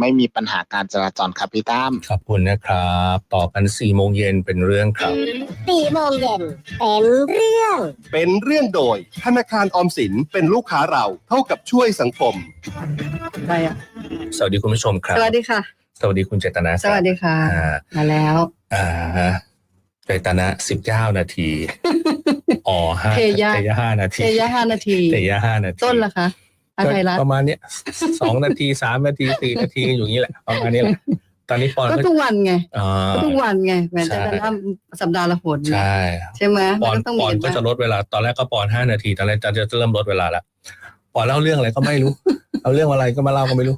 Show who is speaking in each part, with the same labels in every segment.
Speaker 1: ไม่มีปัญหาการจราจรครับพี่ตั้ม
Speaker 2: ขอบคุณนะครับ ต่อกัน4ี่โมงเย็นเป็นเรื่องครับ
Speaker 3: สี่โมงเย็นเป็นเรื่อง
Speaker 4: เป็นเรื่องโดยธนาคารออมสินเป็นลูกค้าเราเท่ากับช่วยสังคม
Speaker 5: ใครอะ
Speaker 2: สวัสดีคุณผู้ชมครับ
Speaker 5: สวัสดีค่ะ
Speaker 2: สวัสดีคุณเจตนา
Speaker 5: สวัสดีค่ะ
Speaker 2: อ่า
Speaker 5: มาแล้ว
Speaker 2: อ่าฮะเจตนาสิบเก้านาที อ๋อห้า
Speaker 5: เทยะ
Speaker 2: เทยะ ห้านาที
Speaker 5: เทยะห้านาที
Speaker 2: เทยะห้านาที
Speaker 5: ต้นล่ะคะ อาไทยรัฐ
Speaker 2: ก็ประมาณเนี้ยสองนาทีสามนาทีสี่นาทีอยู่อย่างนี้แหละ ประมาณนี้แหละตอนนี้ปอน
Speaker 5: ก็
Speaker 2: ก็
Speaker 5: ทุกวันไง
Speaker 2: อ่า
Speaker 5: ก็ทุกวันไงแม้
Speaker 2: ใช่
Speaker 5: แต่ทำสัปดาห์ละหน
Speaker 2: ใช่
Speaker 5: ใช่ไหม
Speaker 2: ปอน
Speaker 5: มันก็ต้อง
Speaker 2: ป
Speaker 5: มี
Speaker 2: อนก็จะลดเวลาตอนแรกก็ปอนห้านาทีตอนแรกจะจะเริ่มลดเวลาละปอนเล่าเรื่องอะไรก็ไม่รู้ เอาเรื่องอะไรก็มาเล่าก็ไม่รู้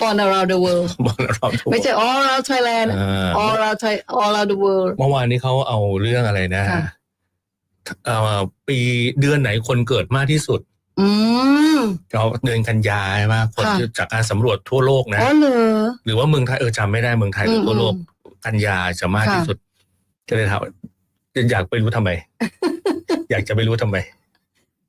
Speaker 5: ปอน around the world
Speaker 2: บอลเราถูก
Speaker 5: ไม่ใช่ all around Thailand
Speaker 2: อ่า
Speaker 5: all around Thai all around the world
Speaker 2: เมื่อวานนี้เขาเอาเรื่องอะไรนะ
Speaker 5: ค่ะ
Speaker 2: เอ่อปีเดือนไหนคนเกิดมากที่สุด
Speaker 5: อืม
Speaker 2: เราเดือนกันยาใช่ไหมคน
Speaker 5: ค่ะ
Speaker 2: ที่จากการสำรวจทั่วโลกนะ
Speaker 5: อ๋อเหรอ
Speaker 2: หรือว่าเมืองไทยเออจำไม่ได้เมืองไทยหรือทั่วโลก
Speaker 5: อืม
Speaker 2: กันยาจะมาก
Speaker 5: ค่ะ
Speaker 2: ที่สุด ก็เลยถามว่าอยากไปรู้ทำไม อยากจะไปรู้ทำไม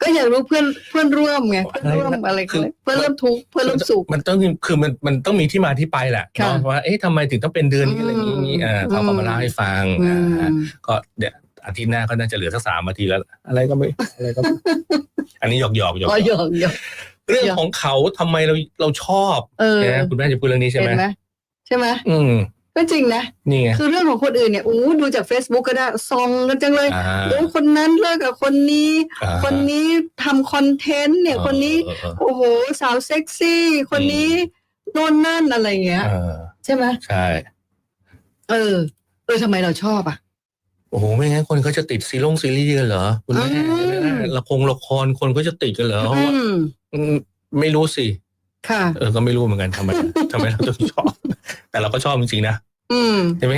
Speaker 5: ก็อยากรู้เพื่อนเพื่อนร่วมไง
Speaker 2: อะไร
Speaker 5: เพื่อนร่วมอะไร
Speaker 2: คื
Speaker 5: กัน
Speaker 2: อ
Speaker 5: เลยเพื่อนร่วมทุกข์เพื่อนร่วมสุข
Speaker 2: มันต้องคือมันมันต้องมีที่มาที่ไปแหละ
Speaker 5: ค่ะ
Speaker 2: เนาะว่าเอ๊ะทำไมถึงต้องเป็นเดือนนี้อะไรอย่างนี้อ่าเขาก็มาเล่าให้ฟัง
Speaker 5: อื
Speaker 2: อ่าม ก็เดี๋ยว อาทิตย์หน้าก็น่าจะเหลือสักสามนาทีแล้ว อะไรก็ไม่อะไรก็ไม่อันนี้หยอกหยอกหยอก
Speaker 5: อ๋อหยอกหยอก
Speaker 2: เรื่องของเขาทำไมเราเราชอบ
Speaker 5: เออ
Speaker 2: นะคุณแม่จะพูดเรื่องนี้ใช่ไหม
Speaker 5: เห็นไหมใช่ไหม
Speaker 2: อืม
Speaker 5: ก็จริงนะ
Speaker 2: นี่ไง
Speaker 5: คือเรื่องของคนอื่นเนี่ยอู้ดูจาก Facebook ก็ได้ส่องกันจังเลย
Speaker 2: อ่า
Speaker 5: โอ้คนนั้นเลิกกับคนนี้
Speaker 2: อ่า
Speaker 5: คนนี้ทำคอนเทนต์เนี่ยคนนี้
Speaker 2: เออเออ
Speaker 5: โอ้โหสาวเซ็กซี่ คนนี้โน่นนั่นอะไรเงี้ย
Speaker 2: เออ
Speaker 5: ใช่ไหม
Speaker 2: ใช่
Speaker 5: เออ เออทำไมเราชอบอะ
Speaker 2: โอ้โหไม่งั้นคนเขาจะติดซีรีส์ซีรีส์กันเหรอคุณแม่
Speaker 5: อืม
Speaker 2: ละครละครคนเขาจะติดกันเหรอ
Speaker 5: อืม
Speaker 2: อืมไม่รู้สิ
Speaker 5: ค่ะ
Speaker 2: เออก็ไม่รู้เหมือนกันทำไมทำไมเราถึงชอบ แต่เราก็ชอบจริงๆนะ
Speaker 5: อืม
Speaker 2: ใช่ไหม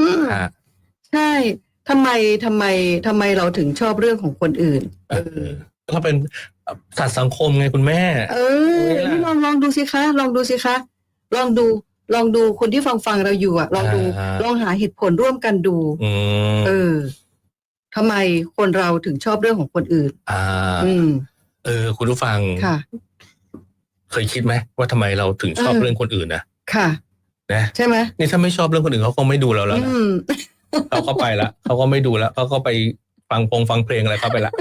Speaker 5: อืม
Speaker 2: อ่า
Speaker 5: ใช่ทำไมทำไมทำไมเราถึงชอบเรื่องของคนอื่น
Speaker 2: เออก็เป็นสัตว์สังคมไงคุณแม่
Speaker 5: เออนี่ลองลองดูสิคะ ลองดูสิคะ ลองดู ลองดูคนที่ฟังฟังเราอยู่อะ ลองดู
Speaker 2: อ่า
Speaker 5: ลองหาเหตุผลร่วมกันดู
Speaker 2: อืม
Speaker 5: เออทำไมคนเราถึงชอบเรื่องของคนอื่น
Speaker 2: อ่า
Speaker 5: อืม
Speaker 2: เออ คุณผู้ฟัง
Speaker 5: ค่ะ
Speaker 2: เคยคิดไหมว่าทำไมเราถึงชอบ
Speaker 5: เออ
Speaker 2: เรื่องคนอื่นนะ
Speaker 5: ค่ะ
Speaker 2: นะ
Speaker 5: ใช่ไหม
Speaker 2: นี่ถ้าไม่ชอบเรื่องคนอื่นเขาคงไม่ดูเราแล้ว
Speaker 5: อื
Speaker 2: นะ
Speaker 5: ม
Speaker 2: เขาก็ไปละเขาก็ไม่ดูแล้วเขาก็ไปฟังพงฟังเพลงอะไรเข้าไปละ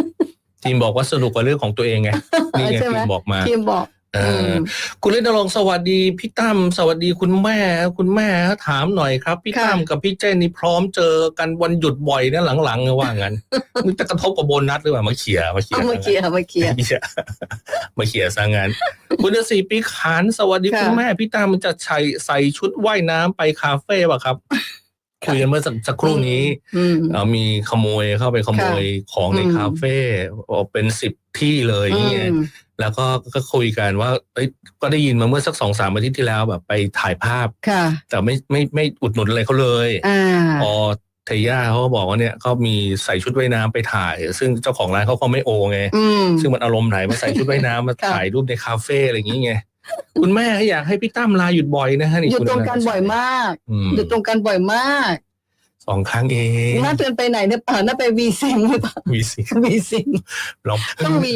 Speaker 2: ทีมบอกว่าสนุกกว่าเรื่องของตัวเองไงนี่ไง
Speaker 5: ใช่ไหม
Speaker 2: ทีมบอกมา
Speaker 5: ทีมบอก
Speaker 2: เออ
Speaker 5: ม
Speaker 2: อ คุณฤทธิ์นรงค์สวัสดีพี่ตั้มสวัสดีคุณแม่ คุณแม่ถามหน่อยครับ พี่
Speaker 5: ค่ะ
Speaker 2: ตั้มกับพี่เจนนี่พร้อมเจอกันวันหยุดบ่อยนะหลังๆว่างั้นมันจะกระทบกับโบนัสหรือเปล่ามาเขี่ยร์มาเขี่ย
Speaker 5: เอา
Speaker 2: ร์
Speaker 5: มาเคลียร์มาเคลียร์
Speaker 2: มาเขี่ยร์มาเขี่ยร์ซะงั้นคุณฤษีปีขานสวัสดี
Speaker 5: ค่ะ
Speaker 2: คุณแม่พี่ตั้มมันจะใส่ใส่ชุดว่ายน้ำไปคาเฟ่ป่ะครับ
Speaker 5: ค่ะ
Speaker 2: คุยกันเมื่อสักสักครู่นี้
Speaker 5: อืม
Speaker 2: เอ่อมีขโมยเข้าไปขโมยของใน
Speaker 5: อืม
Speaker 2: คาเฟ่บอกเป็นสิบที่เลยอย่างเงี้ย
Speaker 5: อืม
Speaker 2: แล้วก็ก็คุยกันว่าเอ้ยก็ได้ยินมาเมื่อสักสองสามอาทิตย์ที่แล้วแบบไปถ่ายภาพ
Speaker 5: ค่ะ
Speaker 2: แต่ไม่ไม่ไม่อุดหนุนอะไรเขาเลย
Speaker 5: อ่า
Speaker 2: พอเทย่าเขาก็บอกว่าเนี่ยเขามีใส่ชุดว่ายน้ำไปถ่าย ซึ่งเจ้าของร้านเขาก็ไม่โอไง
Speaker 5: อืม
Speaker 2: ซึ่งมันอารมณ์ไหนมาใส่ชุดว่ายน้ำมา
Speaker 5: ค่ะ
Speaker 2: ถ่ายรูปในคาเฟ่อะไรอย่างงี้ไงคุณแม่อยากให้พี่ตั้มลาหยุดบ่อยนะฮะนี่
Speaker 5: อยู่
Speaker 2: คุณ
Speaker 5: ตรงกันบ่อยมาก
Speaker 2: อืม
Speaker 5: อยู่ตรงกันบ่อยมาก
Speaker 2: สองครั้งเอง
Speaker 5: น่าเตือนไปไหนเนี่ยเปล่าน่าไปวีซิงหรือเปล่า
Speaker 2: มีสิ
Speaker 5: วีซิง
Speaker 2: ลอง
Speaker 5: ต้องมี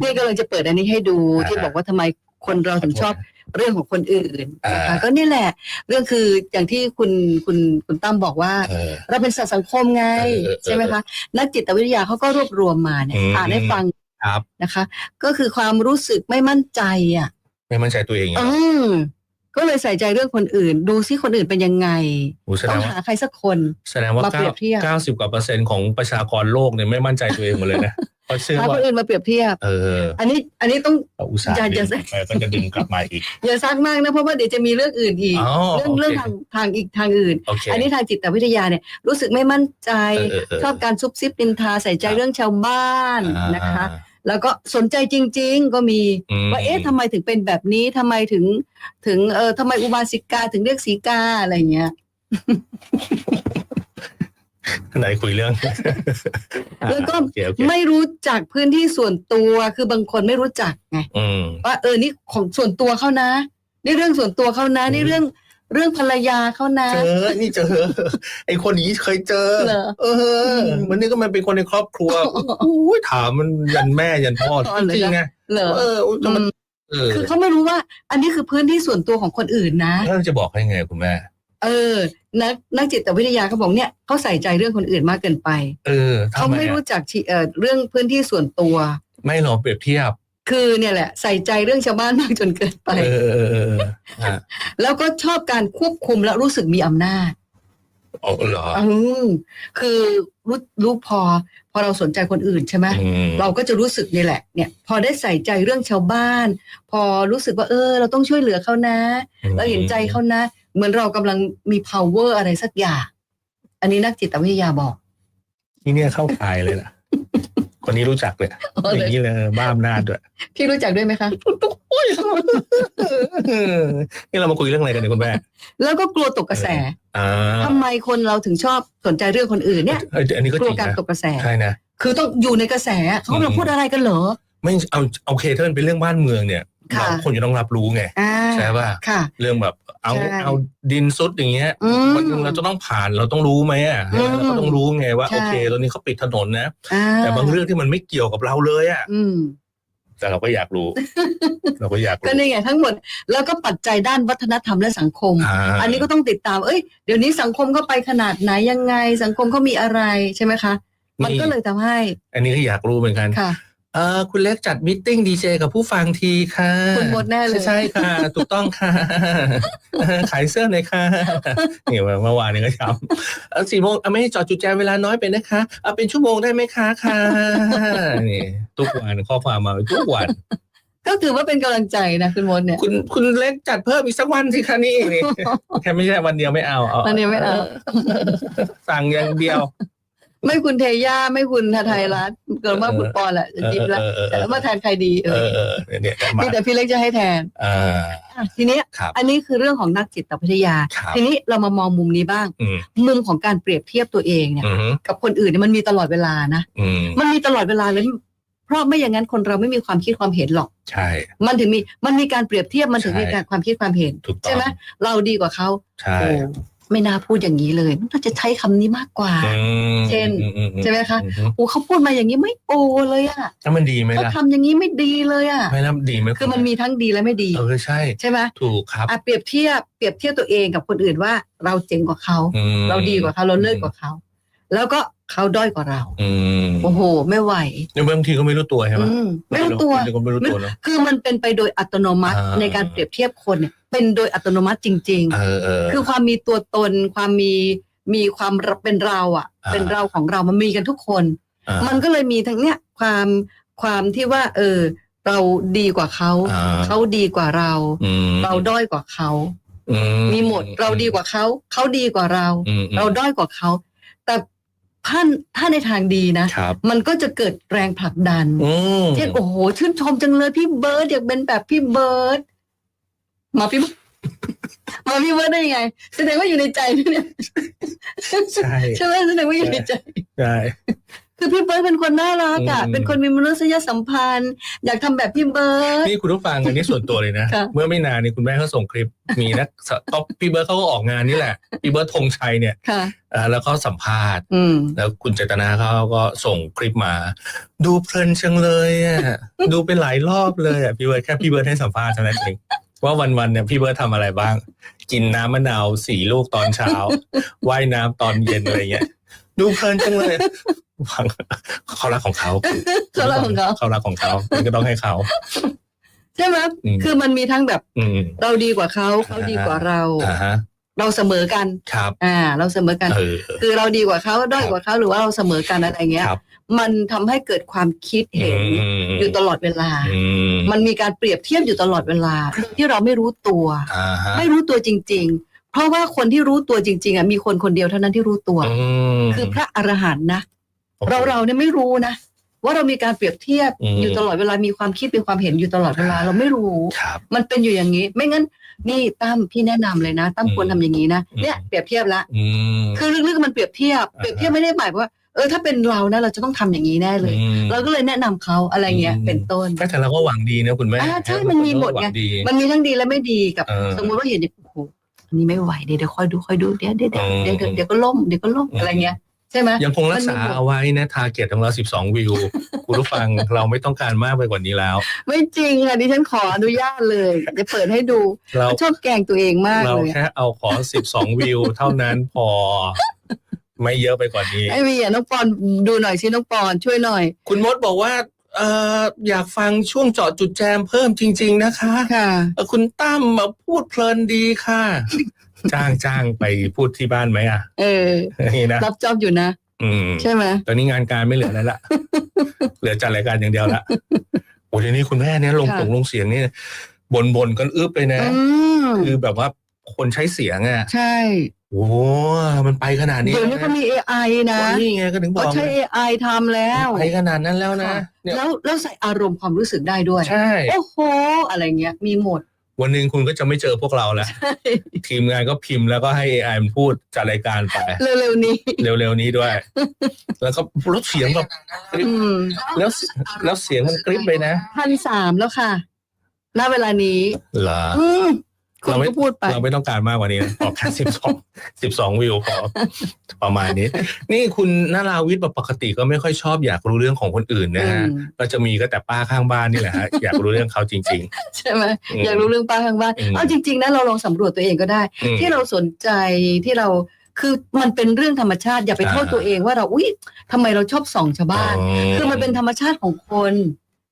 Speaker 5: นี่กำลังจะเปิดอันนี้ให้ดู
Speaker 2: อ่า
Speaker 5: ที่บอกว่าทำไมคนเราถึงชอบเรื่องของคนอื่นนะคะ
Speaker 2: อ่า
Speaker 5: ก็นี่แหละ เรื่องคืออย่างที่คุณคุณคุณตั้มบอกว่า
Speaker 2: เออ
Speaker 5: เราเป็นสัตว์สังคมไง
Speaker 2: เออเออ
Speaker 5: ใช่ไหมคะ นักจิตวิทยาเขาก็รวบรวมมาเนี่ย
Speaker 2: อืม
Speaker 5: อ่านให้ฟัง
Speaker 2: ครับ
Speaker 5: นะคะ ก็คือความรู้สึกไม่มั่นใจอะ
Speaker 2: ไม่มั่นใจตัวเองเหร
Speaker 5: อื
Speaker 2: อ
Speaker 5: ม ก็เลยใส่ใจเรื่องคนอื่น ดูซิคนอื่นเป็นยังไง
Speaker 2: โอ้แสด
Speaker 5: ต้องง
Speaker 2: ว่า
Speaker 5: หาใครสักคน
Speaker 2: แสดงว่า
Speaker 5: มาเปรียบเทียบ
Speaker 2: เก้าสิบกว่าเปอร์เซ็นต์ของประชากรโลกเนี่ยไม่มั่นใจตัวเองหมดเลยนะเพราะเชื่อ
Speaker 5: หาค
Speaker 2: ว่า
Speaker 5: นอื่นมาเปรียบเทียบ
Speaker 2: เออ
Speaker 5: อันนี้อันนี้ต้อง
Speaker 2: เราอุตส่าห์
Speaker 5: อย่าอย่า
Speaker 2: ดึงไปก็จะดึงกลับมาอีก
Speaker 5: อย่าซักมากนะเพราะว่าเดี๋ยวจะมีเรื่องอื่นอีก
Speaker 2: อ๋อ
Speaker 5: เรื่อง
Speaker 2: โอเค
Speaker 5: เรื่องทางทางอีกทางอื่น
Speaker 2: โอเค
Speaker 5: อันนี้ทางจิตวิทยาเนี่ยรู้สึกไม่มั่นใจ
Speaker 2: เออเออเออ
Speaker 5: ชอบการซุบซิบนินทาใส่ใจ
Speaker 2: ครับ
Speaker 5: เรื่องชาวบ้าน
Speaker 2: อ่า
Speaker 5: นะคะ แล้วก็สนใจจริง ๆ ก็มี
Speaker 2: อืม
Speaker 5: ว่าเอ๊ะทำไมถึงเป็นแบบนี้ทำไมถึง ถึงเออทำไมอุบาสิกาถึงเรียกสีกาอะไรเงี้ย
Speaker 2: ไหนคุยเรื่อง
Speaker 5: แล้วก็
Speaker 2: โอเคโอเค
Speaker 5: ไม่รู้จักพื้นที่ส่วนตัวคือบางคนไม่รู้จักไง
Speaker 2: อืม
Speaker 5: ว่าเออนี่ของส่วนตัวเขานะนี่เรื่องส่วนตัวเขานะนี่เรื่อง เรื่องภรรยาเขานะ
Speaker 2: เจอ นี่เจอ ไอคนนี้เคยเจอ
Speaker 5: เหรอ
Speaker 2: เออ
Speaker 5: ม
Speaker 2: วันนี้ก็มันเป็นคนในครอบครัวอุ้ยถามมันยันแม่ยันพ่อ
Speaker 5: อ๋อเหรอ
Speaker 2: จริงๆไง
Speaker 5: เหรอ
Speaker 2: เอออุ๊ยจะมันเออ
Speaker 5: คือเขาไม่รู้ว่า อันนี้คือพื้นที่ส่วนตัวของคนอื่นนะ
Speaker 2: แล้วเราจะบอกให้ไงคุณแม่
Speaker 5: เออ นักนักจิตวิทยาเขาบอกเนี่ยเขาใส่ใจเรื่องคนอื่นมากเกินไป
Speaker 2: เออทำ
Speaker 5: เขา
Speaker 2: ไม
Speaker 5: ไม่
Speaker 2: อะ
Speaker 5: รู้จักชีเอ่อเรื่องพื้นที่ส่วนตัว
Speaker 2: ไม่หรอกเปรียบเทียบ
Speaker 5: คือเนี่ยแหละ ใส่ใจเรื่องชาวบ้านมากจนเกินไป
Speaker 2: เออเออเออเออฮะ
Speaker 5: แล้วก็ชอบการควบคุมและรู้สึกมีอำนาจ
Speaker 2: อ๋อเหรอ
Speaker 5: อืมคือรู้รู้พอ พอเราสนใจคนอื่นใช่ไหม
Speaker 2: อืม
Speaker 5: เราก็จะรู้สึกนี่แหละ เนี่ย พอได้ใส่ใจเรื่องชาวบ้าน พอรู้สึกว่าเออ เราต้องช่วยเหลือเขานะ เราเห็นใจเขานะ เหมือนเรากำลังมี power อะไรสักอย่าง อันนี้นักจิตวิทยาบอก
Speaker 2: ที่เนี่ยเข้าข่ายเลยล่ะ คนนี้รู้จักเลย
Speaker 5: อ๋อ
Speaker 2: อ
Speaker 5: เลย
Speaker 2: ย่างนี้เลยบ้าอำนาจด้วย
Speaker 5: พี่รู้จักด้วยไหมคะ
Speaker 2: นี่เรามาคุยเรื่องอะไรกันเนี่ยคุณแม่
Speaker 5: แล้วก็กลัวตกกระแส
Speaker 2: อ่า
Speaker 5: ทำไมคนเราถึงชอบสนใจเรื่องคนอื่นเนี่ย
Speaker 2: เอ้ยอันนี้ก็
Speaker 5: ก
Speaker 2: จ
Speaker 5: ลั
Speaker 2: ริ
Speaker 5: ว
Speaker 2: ง
Speaker 5: การ
Speaker 2: นะ
Speaker 5: ตกกระแส
Speaker 2: ใช่นะ
Speaker 5: คือต้องอยู่ในกระแสเขากำลังพูดอะไรกันเหรอ
Speaker 2: ไม่เอาโอเคถ้ามันเป็นเรื่องบ้านเมืองเนี่ย
Speaker 5: ค่ะ
Speaker 2: เราคนจะต้องรับรู้ไง
Speaker 5: อ่า
Speaker 2: ใช่ป่ะ
Speaker 5: ค่ะ
Speaker 2: เรื่องแบบเอา
Speaker 5: ใช่
Speaker 2: เอาดินซุดอย่างเงี้ย
Speaker 5: อืม
Speaker 2: วันหนึงเราจะต้องผ่านเราต้องรู้ไหมอะ
Speaker 5: อืม
Speaker 2: เราก็ต้องรู้ไงว่า
Speaker 5: ใช่
Speaker 2: โอเคตอนนี้เขาปิดถนนนะ
Speaker 5: อ่า
Speaker 2: แต่บางเรื่องที่มันไม่เกี่ยวกับเราเลยอะ
Speaker 5: อืม
Speaker 2: แต่เราก็อยากรู้ เราก็อยาก
Speaker 5: ก็
Speaker 2: รู้
Speaker 5: นี่ไงทั้งหมดแล้วก็ปัจจัยด้านวัฒนธรรมและสังคมาอันนี้ก็ต้องติดตามเอ้ยเดี๋ยวนี้สังคมก็ไปขนาดไหนยังไง สังคมเขามีอะไรใช่ไหมคะ มันก็เลยทำให้
Speaker 2: อันนี้ก็อยากรู้เหมือนกัน
Speaker 5: ค่ะ
Speaker 2: เออคุณเล็กจัดมิทติ้งดีเจกับผู้ฟังทีค่ะ
Speaker 5: คุณมดแน่เลย
Speaker 2: ใช่ค่ะ ถูกต้องค่ะ ขายเสื้อหน่อยค่ะนี่เมื่อวานนี้ก็ย้ำเอ่อสี่โมงอะไม่ให้จอดจุดแจมเวลาน้อยไปนะคะเอาเป็นชั่วโมงได้ไหมคะค่ะนี่ทุกวันข้อความมาทุกวัน
Speaker 5: ก็ถือว่าเป็นกำลังใจนะคุณมดเนี่ย
Speaker 2: คุณคุณเล็กจัดเพิ่มอีกสักวันสิคะนี่นี่แค่ไม่ใช่วันเดียวไม่เอาเอา
Speaker 5: วันเดียวไม่เอา
Speaker 2: สั่งอย่างเดียว
Speaker 5: ไม่คุณเทย่าไม่คุณทไทยรัฐเกิดว่าคุณปอนแหละจะจิ้มละแต่มาแทนใครดีเอ
Speaker 2: อเนี่ยมี
Speaker 5: แต่พี่เล็กจะให้แทน
Speaker 2: อ่า
Speaker 5: อะทีนี้อันนี้คือเรื่องของนักจิตวิทยา ทีนี้เรามามองมุมนี้บ้าง
Speaker 2: มุ
Speaker 5: มของการเปรียบเทียบตัวเองเนี่ยกับคนอื่นเนี่ยมันมีตลอดเวลานะ
Speaker 2: มั
Speaker 5: นมีตลอดเวลาเลยเพราะไม่อย่างนั้นคนเราไม่มีความคิดความเห็นหรอก
Speaker 2: ใช่
Speaker 5: มันถึงมีมันมีการเปรียบเทียบมันถึงมีการความคิดความเห็นใช่ไหมเราดีกว่าเขา
Speaker 2: ใช่
Speaker 5: โอ ไม่น่าพูดอย่างนี้เลยน่าจะใช้คำนี้มากกว่า
Speaker 2: อืม
Speaker 5: เช่น
Speaker 2: อือือื
Speaker 5: ใช่ไหมคะ
Speaker 2: อืม
Speaker 5: โอ้เขาพูดมาอย่างนี้ไม่โอเลยอะ
Speaker 2: แล้วมันดีไหม
Speaker 5: เขา
Speaker 2: ล่ะ
Speaker 5: ทำอย่างนี้ไม่ดีเลยอะ
Speaker 2: ไม่แล้วดีไหม
Speaker 5: คือมันมีทั้งดีและไม่ดี
Speaker 2: เออใช่
Speaker 5: ใช่ไหม
Speaker 2: ถูกครับ
Speaker 5: อะเปรียบเทียบเปรียบเทียบตัวเองกับคนอื่นว่า เราเจ๋งกว่าเขา
Speaker 2: อืม
Speaker 5: เราดีกว่าเขาเราเลิศกว่าเขา แล้วก็เขาด้อยกว่าเรา
Speaker 2: อืม
Speaker 5: โอ้โห ไม่ไหว
Speaker 2: เนี่ยบางทีก็ไม่รู้ตัวใช่ไหม
Speaker 5: อืมไม่รู้ตัว
Speaker 2: บางทีก็ไม่รู้ตัวเนาะ
Speaker 5: คือมันเป็นไปโดยอัตโนมัติ
Speaker 2: อ่า
Speaker 5: ในการเปรียบเทียบคนเนี่ย เป็นโดยอัตโนมัติจริง
Speaker 2: เออเออ
Speaker 5: ๆ คือความมีตัวตน ความมีมีความเป็นเราอะ
Speaker 2: อ่า
Speaker 5: เป็นเราของเรามันมีกันทุกคน
Speaker 2: อ่า
Speaker 5: มันก็เลยมีทั้งเนี้ยความความที่ว่า เออ เราดีกว่าเขา
Speaker 2: อ่า
Speaker 5: เขาดีกว่าเรา
Speaker 2: อืม
Speaker 5: เราด้อยกว่าเขา
Speaker 2: อื
Speaker 5: มีหมดเราดีกว่าเขาเขาดีกว่าเรา
Speaker 2: อืม
Speaker 5: เราด้อยกว่าเขา แต่ท่านถ้าในทางดีนะ
Speaker 2: ครับ
Speaker 5: มันก็จะเกิดแรงผลักดัน
Speaker 2: อืม
Speaker 5: เช่นโอ้โห ชื่นชมจังเลยพี่เบิร์ดอยากเป็นแบบพี่เบิร์ด มาพี่มาพี่เบิร์ดได้ยังไง แสดงว่าอยู่ในใจด้วยเนี่ย
Speaker 2: ใช่
Speaker 5: ใช่ไหมแสดงว่าอยู่ในใจ
Speaker 2: ใช่
Speaker 5: คือพี่เบิร์ดเป็นคนน่ารักอะ
Speaker 2: อืม
Speaker 5: เป็นคนมีมนุษยสัมพันธ์ อยากทำแบบพี่เบิร์ด
Speaker 2: นี่คุณผู้ฟังอันนี้ส่วนตัวเลยนะ
Speaker 5: ค่ะ
Speaker 2: เมื่อไม่นานนี่คุณแม่เขาส่งคลิปมีนักสก็พี่เบิร์ดเขาก็ออกงานนี่แหละพี่เบิร์ดธงชัยเนี่ย
Speaker 5: ค่ะ
Speaker 2: อ่าแล้วก็สัมภาษณ์
Speaker 5: อืม
Speaker 2: แล้วคุณเจตนาเขาก็ส่งคลิปมา ดูเพลินจังเลยอะดูไปหลายรอบเลยอะพี่เบิร์ดแค่พี่เบิร์ดให้สัมภาษณ์เท่านั้นเอง ว่าวันๆเนี่ยพี่เบิร์ดทำอะไรบ้าง กินน้ำมะนาวสี่ลูกตอนเช้าว่ายน้ำตอนเย็นอะไรเงี้ยดูเพลินจังเลยฟังเขารักของเขา
Speaker 5: เขารักของเขา
Speaker 2: เขารักของเขามันก็ต้องให้เขา
Speaker 5: ใช่ไหม
Speaker 2: อืม
Speaker 5: คือมันมีทั้งแบบ
Speaker 2: อืม
Speaker 5: เราดีกว่าเขาเขาดีกว่าเรา
Speaker 2: อ่าฮะ
Speaker 5: เราเสมอกัน
Speaker 2: ครับ
Speaker 5: อ่า เราเสมอกัน
Speaker 2: เออ
Speaker 5: คือเราดีกว่าเขาด้อยกว่าเขาหรือว่าเราเสมอกันอะไรเงี้ย
Speaker 2: ครับ
Speaker 5: มันทำให้เกิดความคิดเห็น
Speaker 2: ม
Speaker 5: อยู่ตลอดเวลา
Speaker 2: อืม
Speaker 5: มันมีการเปรียบเทียบอยู่ตลอดเวลาโดยที่เราไม่รู้ตัว
Speaker 2: อ่าฮะ
Speaker 5: ไม่รู้ตัวจริง ๆ เพราะว่าคนที่รู้ตัวจริง ๆอะมีคนคนเดียวเท่านั้นที่รู้ตัว
Speaker 2: อืม
Speaker 5: คือพระอรหันต์นะ
Speaker 2: โอ้โห
Speaker 5: เราเราเนี่ยไม่รู้นะว่าเรามีการเปรียบเทียบ
Speaker 2: อืม
Speaker 5: อยู่ตลอดเวลามีความคิดมีความเห็นอยู่ตลอดเวลาเราไม่รู้
Speaker 2: ครับ
Speaker 5: มันเป็นอยู่อย่างนี้ ไม่งั้นนี่ตั้มพี่แนะนำเลยนะตั้ม
Speaker 2: อืม
Speaker 5: ควรทำอย่างนี้นะ
Speaker 2: อืม
Speaker 5: เนี่ยเปรียบเทียบละ
Speaker 2: อืม
Speaker 5: คือลึกๆมันเปรียบเทียบเปรียบเทียบไม่ได้หมายว่า เออถ้าเป็นเรานะเราจะต้องทำอย่างนี้แน่เลย
Speaker 2: อืม
Speaker 5: เราก็เลยแนะนำเขาอะไรเงี้ย
Speaker 2: อืม
Speaker 5: เป็นต้น
Speaker 2: แต่เราก็หวังดีนะคุณแม่
Speaker 5: อ่าใช่มันมีหมดไง
Speaker 2: วัดี
Speaker 5: มันมีทั้งดีและไม่ดีกับ
Speaker 2: เออ
Speaker 5: สมมติว่าเห็นเนี่ยโอ้โหอันนี้ไม่ไหวเดี๋ยวเดี๋ยวคอยดูคอยดูเดี๋ยวเดี๋ยวเดี๋ยว
Speaker 2: อืม
Speaker 5: เดี๋ยวเดี๋ยวเดี๋ยวก็ล่มเดี๋ยวก็ล่ม
Speaker 2: อืม
Speaker 5: อะไรเงี้ยใช่ไหม
Speaker 2: ยังคงรักษา
Speaker 5: มันมีบท
Speaker 2: เอาไว้นะทาร์เก็ตของเรา 12 วิว คุณผู้ฟังเราไม่ต้องการมากไปกว่านี้แล้ว
Speaker 5: ไม่จริงอะดิฉันขออนุญาตเลยจะเปิดให้ดู
Speaker 2: เรา
Speaker 5: ชอบแกล้งตัวเองมาก
Speaker 2: เรา
Speaker 5: เลย
Speaker 2: แค่เอาขอ 12 วิว เท่านั้นพอ ไม่เยอะไปกว่านี้
Speaker 5: ไอ้มีอะน้องปอนดูหน่อยสิน้องปอนช่วยหน่อย
Speaker 2: คุณมดบอกว่าเอ่ออยากฟังช่วงเจาะจุดแจมเพิ่มจริง ๆ นะคะ
Speaker 5: ค่ะ
Speaker 2: เอ่อคุณตั้มมาพูดเพลินดีค่ะ จ้างจ้างไปพูดที่บ้านไหมอะ
Speaker 5: เออ
Speaker 2: นี่นะ
Speaker 5: รับจอบอยู่นะ
Speaker 2: อืม
Speaker 5: ใช่ไหม
Speaker 2: ตอนนี้งานการไม่เหลือแล้วละ เหลือจัดรายการอย่างเดียวละโอ้ทีนี้คุณแม่เนี่ยลง
Speaker 5: ค่ะ
Speaker 2: ผงลงเสียงเนี่ยบนบนๆกันอึบเลยนะ
Speaker 5: อืม
Speaker 2: คือแบบว่า คนใช้เสียงอะ
Speaker 5: ใช่
Speaker 2: โอ้มันไปขนาดนี้
Speaker 5: เดี๋ยวนี้เขามี AI นะ
Speaker 2: ก็นี่ไงก็ถึงบอ
Speaker 5: เขา
Speaker 2: ก
Speaker 5: ใช้ AI ทำแล้ว
Speaker 2: ไปขนาดนั้นแล้วนะ
Speaker 5: ค่ะ
Speaker 2: เนี่ย
Speaker 5: แล้วแล้วใส่อารมณ์ความรู้สึกได้ด้วย
Speaker 2: ใช่
Speaker 5: โอ้โหอะไรเงี้ยมีหมด
Speaker 2: วันหนึ่งคุณก็จะไม่เจอพวกเราแล้ว ทีมงานก็พิมพ์แล้วก็ให้ AI มันพูดจัดรายการไป
Speaker 5: เร็วๆนี้
Speaker 2: เร็วๆนี้ด้วย แล้วก็รถเสียงแบบ
Speaker 5: อืม
Speaker 2: แล้วแล้วเสียงมันกริ๊บเลยนะ
Speaker 5: พันสามแล้วค่ะณเวลานี้
Speaker 2: เหรอ
Speaker 5: อืม คุณ
Speaker 2: เราไม่
Speaker 5: ก็พูดไป
Speaker 2: เราไม่ต้องการมากกว่านี้นะขอแค่สิบสองสิบสองวิวพอประมาณนี้ นี่คุณนาราวิทย์แบบปกติก็ไม่ค่อยชอบอยากรู้เรื่องของคนอื่นนะฮะ
Speaker 5: อืม
Speaker 2: ก็จะมีก็แต่ป้าข้างบ้านนี่แหละฮะอยากรู้เรื่องเขาจริง
Speaker 5: ใช่ไหม
Speaker 2: อืม
Speaker 5: อยากรู้เรื่องป้าข้างบ้าน
Speaker 2: อืม
Speaker 5: เอาจริง ๆนะเราลองสำรวจตัวเองก็ได้
Speaker 2: ๆอืม
Speaker 5: ที่เราสนใจที่เราคือมันเป็นเรื่องธรรมชาติอย่าไปโทษ
Speaker 2: อ่า
Speaker 5: ตัวเองว่าเราอุ้ยทำไมเราชอบส่องชาวบ้าน คือมันเป็นธรรมชาติของคน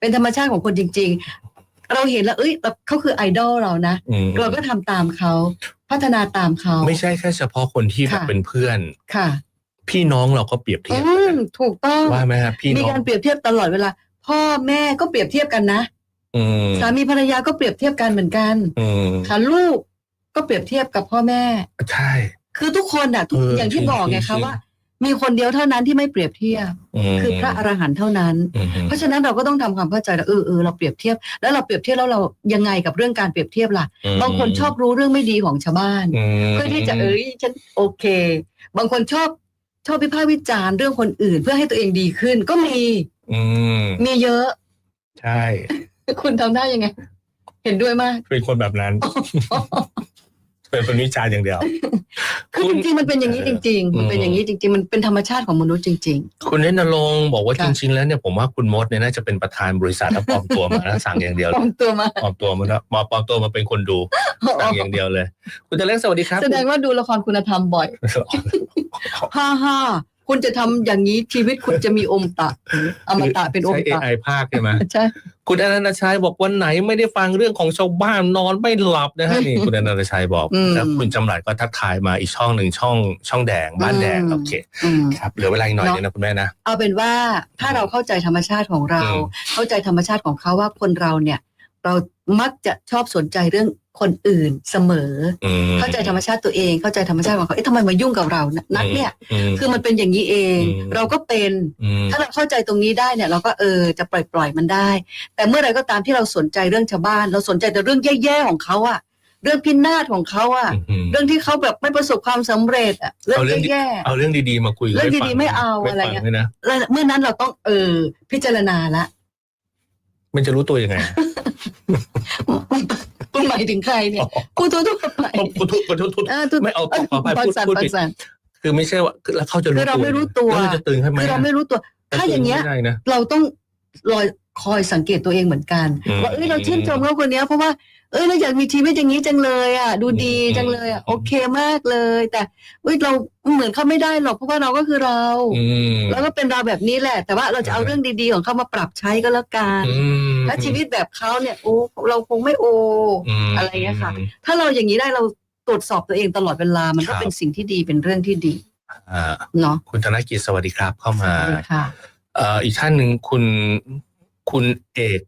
Speaker 5: เป็นธรรมชาติของคนจริง ๆ เราเห็นแล้วเอ้ยแบบเขาคือไอดอลเรานะ
Speaker 2: อืม
Speaker 5: เราก็ทำตามเขาพัฒนาตามเขา
Speaker 2: ไม่ใช่แค่เฉพาะคนที่แบบ
Speaker 5: ค่ะ
Speaker 2: เป็นเพื่อน
Speaker 5: ค่ะ
Speaker 2: พี่น้องเราก็เปรียบ
Speaker 5: อื
Speaker 2: เทียบ
Speaker 5: มถูกต้อง
Speaker 2: ว่าไหมฮะพี่
Speaker 5: มี
Speaker 2: น้อง
Speaker 5: การเปรียบเทียบตลอดเวลา พ่อแม่ก็เปรียบเทียบกันนะ
Speaker 2: อืม
Speaker 5: สามีภรรยาก็เปรียบเทียบกันเหมือนกัน
Speaker 2: อืม
Speaker 5: ค่ะลูกก็เปรียบเทียบกับพ่อแม่
Speaker 2: ใช่
Speaker 5: คือทุกคนอะทุก
Speaker 2: เออ
Speaker 5: อย่างที่
Speaker 2: จริง
Speaker 5: บอกไง
Speaker 2: จริ
Speaker 5: คะ
Speaker 2: ง
Speaker 5: ว่า มีคนเดียวเท่านั้นที่ไม่เปรียบเทียบ
Speaker 2: ม
Speaker 5: คือพระอรหันต์เท่านั้น
Speaker 2: อืม
Speaker 5: เพราะฉะนั้นเราก็ต้องทำความเข้าใจแล้วเออเออเราเปรียบเทียบ แล้วเราเปรียบเทียบแล้วเรายังไงกับเรื่องการเปรียบเทียบล่ะ
Speaker 2: ม
Speaker 5: บางคนชอบรู้เรื่องไม่ดีของชาวบ้าน
Speaker 2: ม
Speaker 5: เพื่อที่จะเอ้ยฉันโอเค บางคนชอบชอบวิพากษ์วิจารณ์เรื่องคนอื่น เพื่อให้ตัวเองดีขึ้นก็มี
Speaker 2: อืม
Speaker 5: มีเยอะ
Speaker 2: ใช่
Speaker 5: คุณทำได้ยังไง เห็นด้วยมาก
Speaker 2: เป็นคนแบบนั้น เป็นคนวิจารณ์อย่างเดียว
Speaker 5: คือ
Speaker 2: คุ
Speaker 5: จ
Speaker 2: ณ
Speaker 5: ริงๆมันเป็นอย่างนี้จริง ๆ มันเป็นอย่างนี้จริง ๆ มันเป็นธรรมชาติของมนุษย์จริง
Speaker 2: คุณเนตรนรงค์บอกว่า
Speaker 5: ค่ะ
Speaker 2: จริง ๆ แล้วเนี่ยผมว่าคุณมดเนี่ยน่าจะเป็นประธานบริษัทแล้วปลอมตัวมาแล้วสั่งอย่างเดียว
Speaker 5: ๆปลอมตัวมา
Speaker 2: ปลอมตัวมาแล้วมาปลอมตัวมาเป็นคนดูสั่งอย่างเดียวเลย คุณตะเล็กสวัสดีครับ
Speaker 5: แสดงว่าดูละครคุณธรรมบ่อยฮ่าฮ่า คุณจะทำอย่างนี้ชีวิตคุณจะมีอมตะ อมตะเป็นอม
Speaker 2: ใช้
Speaker 5: ตะ
Speaker 2: AI ภาคใช่ไหม
Speaker 5: ใช่
Speaker 2: คุณอนันตชัยบอกวันไหนไม่ได้ฟังเรื่องของชาวบ้านนอนไม่หลับนะฮะนี่ คุณอนันตชัยบอก
Speaker 5: อืม
Speaker 2: แล้วคุณจำหลัดก็ทักทายมาอีกช่องหนึ่งช่อง ช่องแดงบ้านแดง
Speaker 5: อืม
Speaker 2: โอเค
Speaker 5: อืม
Speaker 2: ครับเหลือเวลาอีกหน่อย
Speaker 5: เนอะ
Speaker 2: นึงนะคุณแม่นะ
Speaker 5: เอาเป็นว่าถ้าเราเข้าใจธรรมชาติของเรา
Speaker 2: อืม
Speaker 5: เข้าใจธรรมชาติของเขาว่าคนเราเนี่ย เรา มักจะชอบสนใจเรื่องคนอื่นเสมอ
Speaker 2: อืม
Speaker 5: เข้าใจธรรมชาติตัวเอง เข้าใจธรรมชาติของเขาเอ๊ะทำไมมายุ่งกับเรานะนักเนี่ย
Speaker 2: ม
Speaker 5: คือมันเป็นอย่างนี้เอง
Speaker 2: อืม
Speaker 5: เราก็เป็น
Speaker 2: ม
Speaker 5: ถ้าเราเข้าใจตรงนี้ได้เนี่ยเราก็เออจะปล่อยปล่อยมันได้ แต่เมื่อไหรก็ตามที่เราสนใจเรื่องชาวบ้าน เราสนใจแต่เรื่องแย่ๆของเขาอะเรื่องพินาศของเขาอะ
Speaker 2: อืม
Speaker 5: เรื่องที่เขาแบบไม่ประสบความสำเร็จอะเรื่อง
Speaker 2: เอาเรื่อง
Speaker 5: แย่
Speaker 2: เอาเรื่องดีๆมาคุย
Speaker 5: เรื่อง
Speaker 2: ให้ฟั
Speaker 5: ดีๆไม่เอาอะไร
Speaker 2: ฟั
Speaker 5: เงี้ย
Speaker 2: ด้วยนะ
Speaker 5: ๆแล้วเมื่อนั้นเราต้องเออพิจารณาละ
Speaker 2: มันจะรู้ตัวยังไง
Speaker 5: คุณหมายถึงใครเนี่ยพูดทั่วๆไป
Speaker 2: พูดทุกพูดทุกพูด
Speaker 5: เออทุก
Speaker 2: ไม่เอาขอขออภัย
Speaker 5: ปั
Speaker 2: พู
Speaker 5: ก
Speaker 2: ด
Speaker 5: สัน
Speaker 2: พูด
Speaker 5: ปั
Speaker 2: ผิ
Speaker 5: ก
Speaker 2: ด
Speaker 5: สัน
Speaker 2: คือไม่ใช่ว่าคือแล้วเขาจะรู้
Speaker 5: คือเราไม่รู้ตัว
Speaker 2: แล้วเราจะตื่นขึ้นไหม
Speaker 5: คือเราไม่รู้ตัว ถ้าอย่างเงี้ย
Speaker 2: ไม่ได้นะ
Speaker 5: เราต้องรอย คอยสังเกตตัวเองเหมือนกัน
Speaker 2: อืม
Speaker 5: ว่าเอ้ยเราชื่นชมเขาคนเนี้ยเพราะว่าเอ้ยเราอยากมีชีวิตอย่างนี้จังเลยอะดูดี
Speaker 2: อืม
Speaker 5: จังเลยอะ
Speaker 2: อืม
Speaker 5: โอเคมากเลย แต่เอ้ยเราเหมือนเขาไม่ได้หรอกเพราะว่าเราก็คือเรา
Speaker 2: อืม
Speaker 5: แล้วก็เป็นเราแบบนี้แหละ แต่ว่าเราจะเอา
Speaker 2: อืม
Speaker 5: เรื่องดีๆของเขามาปรับใช้ก็แล้วกัน
Speaker 2: อืม
Speaker 5: และชีวิตแบบเขาเนี่ยโอ้เราคงไม่โอ
Speaker 2: ม
Speaker 5: อะไรเงี้ยค่ะ ถ้าเราอย่างนี้ได้เราตรวจสอบตัวเองตลอดเวลามัน
Speaker 2: ครั
Speaker 5: ก็
Speaker 2: บ
Speaker 5: เป็นสิ่งที่ดีเป็นเรื่องที่ดี
Speaker 2: อ่า
Speaker 5: เนาะ
Speaker 2: คุณธนกิจสวัสดีครับเข้ามา
Speaker 5: สวัสดีค่ะ
Speaker 2: เอ่ออีกท่านหนึ่งคุณ คุณเอก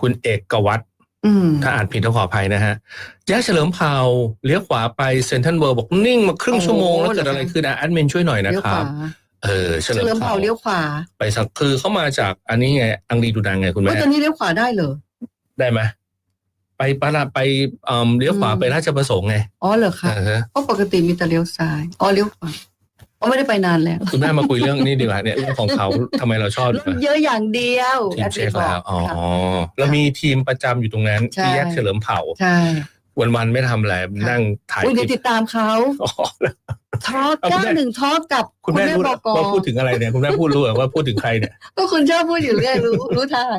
Speaker 2: คุณเอกกวัต
Speaker 5: อืม
Speaker 2: ถ้าอ่านผิดต้องขออภัยนะฮะแยกเฉลิมเผ่าเลี้ยวขวาไปเซนทรัลเวิร์บอกนิ่งมาครึ่งชั่วโมงแล้วเกิดอะไรขึ้นอะแอดมินช่วยหน่อยนะ
Speaker 5: เลี้ยว
Speaker 2: ค
Speaker 5: ข
Speaker 2: รั
Speaker 5: วา
Speaker 2: บเออเฉ
Speaker 5: เฉ
Speaker 2: ลิ
Speaker 5: ลิ
Speaker 2: ม
Speaker 5: ม
Speaker 2: เผ่า
Speaker 5: เผ่าเลี้ยวขวา
Speaker 2: ไปสักคือเข้ามาจากอันนี้ไง อังรีดูดังไงคุณ
Speaker 5: ว่า
Speaker 2: แม่
Speaker 5: ตอนนี้เลี้ยวขวาได้เหรอ
Speaker 2: ได้ไหมไปปะละไปเอ่อเลี้ยวขวา
Speaker 5: อืม
Speaker 2: ไปราชประสงค์ไง
Speaker 5: อ๋อเหรอคะ
Speaker 2: เออ
Speaker 5: เพราะปกติมีแต่เลี้ยวซ้ายอ๋อเลี้ยวขวา อ๋อไม่ได้ไปนานแล้ว
Speaker 2: คุณแม่มาคุยเรื่องนี้ดีกว่าเนี่ยเรื่องของเขาทำไมเราชอบ
Speaker 5: รถเยอะอย่างเดียว
Speaker 2: ทีมเช็คแล้วอ๋อ
Speaker 5: ค่ะ
Speaker 2: เรามีทีมประจำอยู่ตรงนั้น
Speaker 5: ใช่
Speaker 2: ที่แยกเฉลิมเผ่า
Speaker 5: ใช่
Speaker 2: วันๆไม่ทำอะไรนั่งถ่าย
Speaker 5: อุ้ย
Speaker 2: ค
Speaker 5: เดี๋
Speaker 2: ลิ
Speaker 5: ยว
Speaker 2: ป
Speaker 5: ติดตามเขา
Speaker 2: อ๋อ
Speaker 5: ทอล์ก
Speaker 2: เอาคุณแม่
Speaker 5: เก้าหนึ่งทอล์กกับ
Speaker 2: คุณแม่รู้
Speaker 5: บอก
Speaker 2: ว่าพูดถึงอะไรเนี่ย คุณแม่พูดรู้เหรอว่าพูดถึงใครเนี่ย
Speaker 5: ก็คุณชอบพูดอยู่เรื่อยรู้รู้ทาง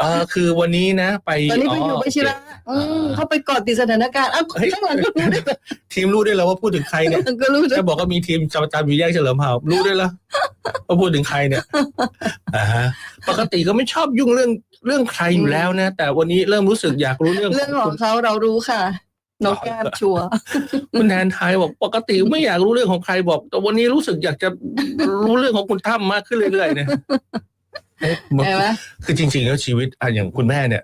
Speaker 2: เออคือวันนี้นะ ไป
Speaker 5: ตอนนี้ไปอยู่วชิระอืมเขาไปเกาะติดสถานการณ์อ้าวข้างหลังก็รู้ด้วย
Speaker 2: ทีมรู้ได้แล้วว่าพูดถึงใครเนี่ย
Speaker 5: ก็รู้ด้วย
Speaker 2: จะบอกว่ามีทีมจำจำอยู่แยกเฉลิมเผ่ารู้ได้แล้วว่าพูดถึงใครเนี่ยอ่าฮะปกติก็ไม่ชอบยุ่งเรื่องเรื่องใครอยู่แล้วนะแต่วันนี้เริ่มรู้สึกอยากรู้เรื่อง
Speaker 5: เรื่องข
Speaker 2: คุ
Speaker 5: อง
Speaker 2: ณ
Speaker 5: เขาเรารู้ค่ะ นกแก้มชัวร์
Speaker 2: คุณแทนไทยบอกปกติไม่อยากรู้เรื่องของใครบอก แต่วันนี้รู้สึกอยากจะรู้เรื่องของคุณตั้มมากขึ้นเรื่อยๆเนี่ยเอ๊ะมัน
Speaker 5: เห็นไหม
Speaker 2: คือจริง ๆ แล้วชีวิตอะอย่างคุณแม่เนี่ย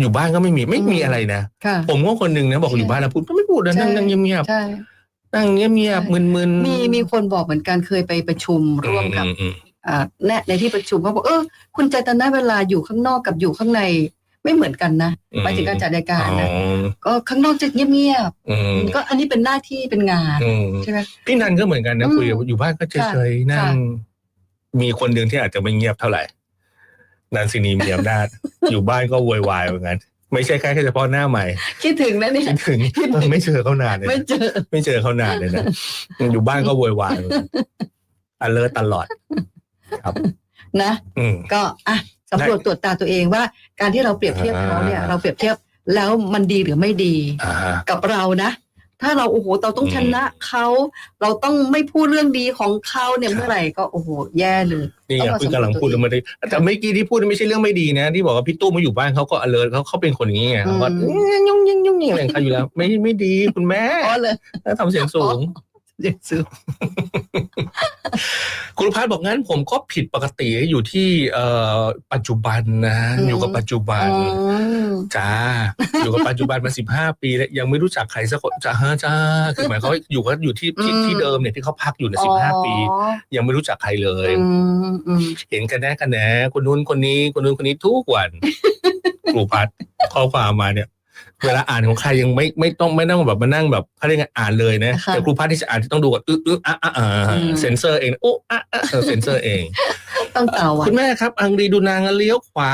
Speaker 2: อยู่บ้านก็ไม่มีไม่มีอะไรนะ
Speaker 5: ค่ะ
Speaker 2: ผมก็คนหนึ่งนะบอกอยู่บ้านแล้วพูดก็ไม่พูดนะนั่งนั่งเงียบ
Speaker 5: ใช่
Speaker 2: ๆนั่งเงียบๆมึนๆ
Speaker 5: มีมีคนบอกเหมือนกันเคยไปประชุมร่วมกับ
Speaker 2: อือืม
Speaker 5: อ่าแนะในที่ประชุมเขาบอกเออคุณใจตนาเวลาอยู่ข้างนอกกับอยู่ข้างใน ไม่เหมือนกันนะ
Speaker 2: อืม
Speaker 5: หมายถึงการจัดรายการนะ
Speaker 2: อ๋อ
Speaker 5: ก็ข้างนอกจะเงียบ
Speaker 2: อืม
Speaker 5: ๆก็อันนี้เป็นหน้าที่เป็นงาน
Speaker 2: อืม
Speaker 5: ใช่ไหม
Speaker 2: พี่นันก็เหมือนกันนะ
Speaker 5: อืม
Speaker 2: คุยกับอยู่บ้านก็เฉยๆนั่ง
Speaker 5: ค่ะ
Speaker 2: มีคนหนึ่งที่อาจจะไม่เงียบเท่าไหร่นันซินีมีอำนาจอยู่บ้านก็โวยวายเหมือนกันไม่ใช่แค่แค่เฉพาะหน้าใหม่
Speaker 5: คิดถึงนะเนี่ย
Speaker 2: คิดถึงเออไม่เจอเขานานเลย
Speaker 5: ไม่
Speaker 2: นะ
Speaker 5: เจอ
Speaker 2: ไม่เจอเขานานเลยนะอยู่บ้านก็โวยวายอันเลอตลอด ครับ
Speaker 5: นะ
Speaker 2: อืม
Speaker 5: ก็อะ สำรวจตรวจตาตัวเองว่า การที่เราเปรียบเทียบเขาเนี่ย
Speaker 2: อ่า
Speaker 5: เราเปรียบเทียบแล้วมันดีหรือไม่ดี
Speaker 2: อ่าฮะ
Speaker 5: กับเรานะ ถ้าเราโอ้โหเราต้อง
Speaker 2: อืม
Speaker 5: ชนะเขาเราต้องไม่พูดเรื่องดีของเขาเนี่ย
Speaker 2: ครับ
Speaker 5: เมื่อไหร่ก็โอ้โหแย่เลย
Speaker 2: นี่ไง
Speaker 5: ต้องมา
Speaker 2: คุณกำลังพูด
Speaker 5: สำรวจตัวเอง
Speaker 2: แล้วไม่ได้แต่เมื่อกี้ที่พูดไม่ใช่เรื่องไม่ดีนะ ที่บอกว่าพี่ตู้มาอยู่บ้านเขาก็อเลิร์เขาเขาเป็นคนอย่างนี้ไงเขาก็
Speaker 5: อืม
Speaker 2: ยุ่งยุ่งยุ่งยุ่งอะไรของเขาอยู่แล้ว ไม่ไม่ดีคุณแม่
Speaker 5: อ๋อเลย
Speaker 2: ทำเสียงสูง
Speaker 5: เด็กซื้อ
Speaker 2: คุณพัฒน์บอกงั้นผมก็ผิดปกติอยู่ที่เอ่อปัจจุบันนะ อยู่กับปัจจุบัน
Speaker 5: อืม
Speaker 2: จ้าอยู่กับปัจจุบันมาสิบห้าปีแล้วยังไม่รู้จักใครสักคนจ้าฮะจ้าคือหมายเขามว่าอยู่ก็อยู่ที่ที่
Speaker 5: อืม
Speaker 2: ที่เดิมเนี่ยที่เขาพักอยู่ในสิบห้าปี
Speaker 5: อ๋อ
Speaker 2: ยังไม่รู้จักใครเลย
Speaker 5: อืมอืม
Speaker 2: เห็นกันแน่กันแหนคนนู้นคนนี้คนนู้นคนนี้ทุกวันครูพัดข้อความมาเนี่ย เวลาอ่านของใครยังไม่ไม่ต้องไม่ต้องแบบมานั่งแบบเขาเรียกไงอ่านเลยนะ
Speaker 5: ค่ะ
Speaker 2: แต่ครูพัดที่จะอ่านต้องดูก่อนอึ๊อึ๊อะอะอะ
Speaker 5: อืม
Speaker 2: เซนเซอร์เองโอ้อะอะเออเซนเซอร์เอง
Speaker 5: ต้องเต่าอะ
Speaker 2: คุณแม่ครับ อังรีดูนางเลี้ยวขวา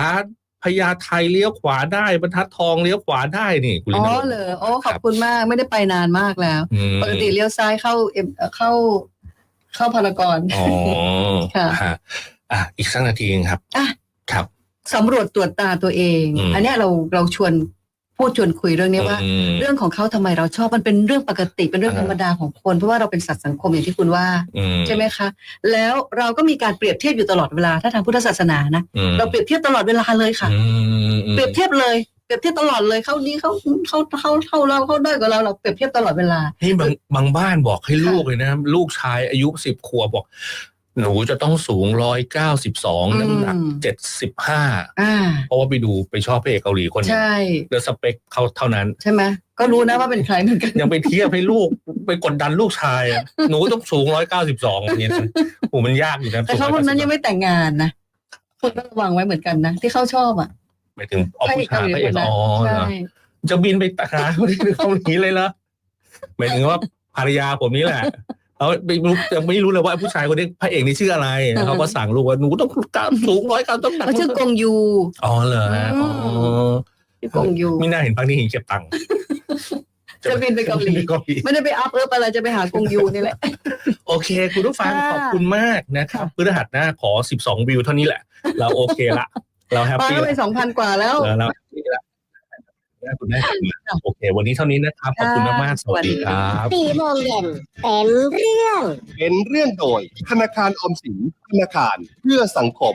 Speaker 2: พญาไทเลี้ยวขวาได้บรรทัดทองเลี้ยวขวาได้นี่คุณลิ
Speaker 5: อ๋อ
Speaker 2: นา
Speaker 5: เหรอโอ้ขอบคุณมากไม่ได้ไปนานมากแล้ว
Speaker 2: อืม
Speaker 5: ปกติเลี้ยวซ้ายเข้าเอ็มเอ่อเข้า เข้าพารากอน
Speaker 2: อ๋อ
Speaker 5: ค่ะ
Speaker 2: ฮะอะอีกสักนาทีเองครับ
Speaker 5: อะ
Speaker 2: ครับ
Speaker 5: สำรวจตรวจตาตัวเอง
Speaker 2: อืม
Speaker 5: อันเนี้ยเราเราชวน พูดชวนคุยเรื่องนี้ว่า
Speaker 2: อืม
Speaker 5: เรื่องของเขาทำไมเราชอบมันเป็นเรื่องปกติเป็นเรื่อง
Speaker 2: อ่า
Speaker 5: ธรรมดาของคน เพราะว่าเราเป็นสัตว์สังคมอย่างที่คุณว่า
Speaker 2: อืม
Speaker 5: ใช่ไหมคะ แล้วเราก็มีการเปรียบเทียบอยู่ตลอดเวลาถ้าทางพุทธศาสนานะ
Speaker 2: อืม
Speaker 5: เราเปรียบเทียบตลอดเวลาเลยค่ะ
Speaker 2: อืมอืม
Speaker 5: เปรียบเทียบเลยเปรียบเทียบตลอดเลยเขานี้เขาเขาเขาเขาเราเขาด้อยกว่าเราเราเปรียบเทียบตลอดเวลา
Speaker 2: นี่บางบางบ้านบอกให้ลูกเลยนะ ลูกชายอายุสิบขวบบอก หนูจะต้องสูงร้อยเก้าสิบสอง
Speaker 5: อืม
Speaker 2: น้ำหนักเจ็ดสิบห้า
Speaker 5: อ่า
Speaker 2: เพราะว่าไปดูไปชอบพระเอกเกาหลีคนหนึง
Speaker 5: ใช่
Speaker 2: แล้วสเปคเขาเท่านั้น
Speaker 5: ใช่ไหมก็รู้นะว่าเป็นใครเหมือนกัน
Speaker 2: ยังไปเทียบให้ลูกไปกดดันลูกชายอะหนูต้องสูงร้อยเก้าสิบสองอย่างเงี้ยนะโอ้มันยากอยู่นะ
Speaker 5: แต่เขาคนนั้นยังไม่แต่งงานนะคุณก็ระวังไว้เหมือนกันนะ ที่เขาชอบอะ
Speaker 2: หมายถึงเอาผู้ชายพระเอก
Speaker 5: คนนั้น
Speaker 2: อ๋อเหร
Speaker 5: ใช่
Speaker 2: อจะบินไปตาเขาที่เกาหลีเลยเหรอหมายถึงว่าภรรยาผมนี่แหละ เขาไม่รู้ยังไม่รู้เลยว่าผู้ชายคนนี้พระเอกนี่ชื่ออะไรเขาก็สั่งลูกว่าหนูต้องกล้ามสูงร้อยกล้ามต้องหนัก
Speaker 5: เขาชื่อกงยู
Speaker 2: อ๋อเหรอฮะอ๋อ
Speaker 5: ชื่อกงยู
Speaker 2: ไม่น่าเห็นพักนี้เห็นเก็บตังค์
Speaker 5: จะบินไปเกาหลี
Speaker 2: เกาหลี
Speaker 5: ไม่ได้ไปอัพเอิบอะไรจะไปหากงยูนี่แหละ
Speaker 2: โอเค คุณผู้ฟัง
Speaker 5: ค่ะ
Speaker 2: ขอบคุณมากนะครับ
Speaker 5: ค่ะ
Speaker 2: พฤหัสหน้าขอ 12 วิวเท่านี้แหละ เราโอเคละ เราแฮป
Speaker 5: มา
Speaker 2: ปี้
Speaker 5: ก็ไป
Speaker 2: ละ
Speaker 5: สองพันกว่าแล้ว
Speaker 2: เราแฮปปี้ละ คุณแม่โอเค วันนี้เท่านี้นะครับ ขอบคุณมากๆสวัสดีครับ
Speaker 3: สี่โมงเย็นเป็นเรื่อง
Speaker 4: เป็นเรื่องโดย ธนาคารออมสินธนาคารเพื่อสังคม